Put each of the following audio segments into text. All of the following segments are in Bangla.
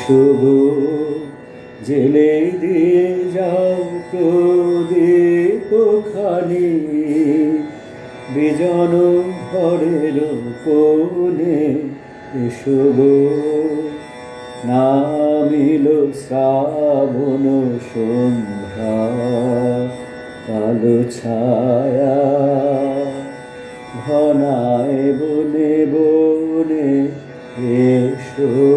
শুভ জেলে দিয়ে যাও প্রদীপ খানি বিজন ঘরের কোণে শুভ নামিল শ্রাবণ সন্ধ্যা, কালো ছায়া ঘনায় বনে বনে এসো।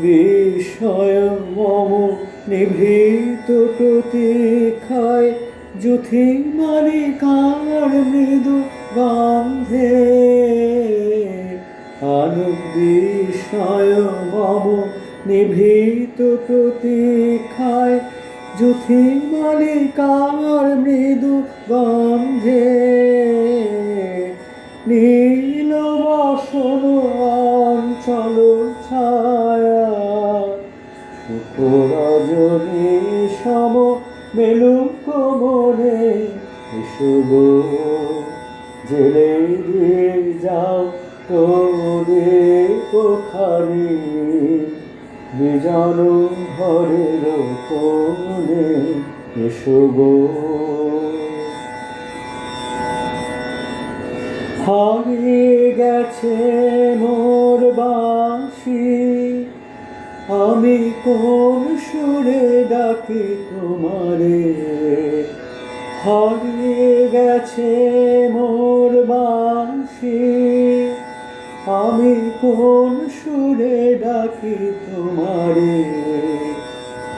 বিষয় মম নিভৃত প্রতীক্ষায় যুথি মালিকার মৃদু গন্ধে। বিষয় মম নিভৃত প্রতীক্ষায় যুথি মালিকার মৃদু গন্ধে। নীল বসন অঞ্চল শুক্রজনী সম মেলুক মনে শুভ জেলে দিয়ে যাও তোদের পোখারি বিজন ঘরের কোণে শুভ হারিয়ে গেছে মোর বাঁশি আমি কোন সুরে ডাকি তোমারে? হারিয়ে গেছে মোর বাঁশি। আমি কোন সুরে ডাকি তোমারে?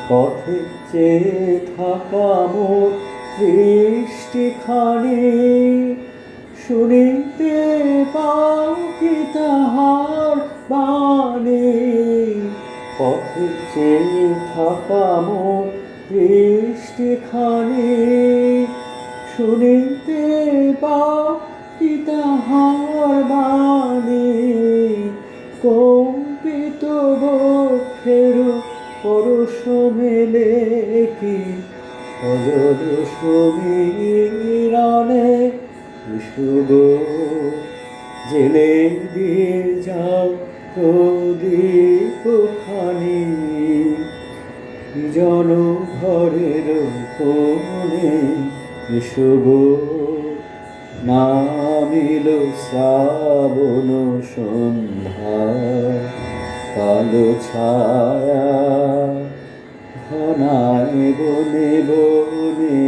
পথে চেয়ে থাকা মোর দৃষ্টিখানি। শুনিতে পথে চেয়ে থাকা মোর দৃষ্টিখানি শুনিতে কি তাহার বাণী। কম্পিত বক্ষের পরশ মেলে কি? সজল সমীরণে শুভ জেলে দিয়ে যাও প্রদীপ খানি জন ঘরের কোণে শুভ নামিল শ্রাবণ সন্ধ্যা কালো ছায়া ঘনায় বনে বনে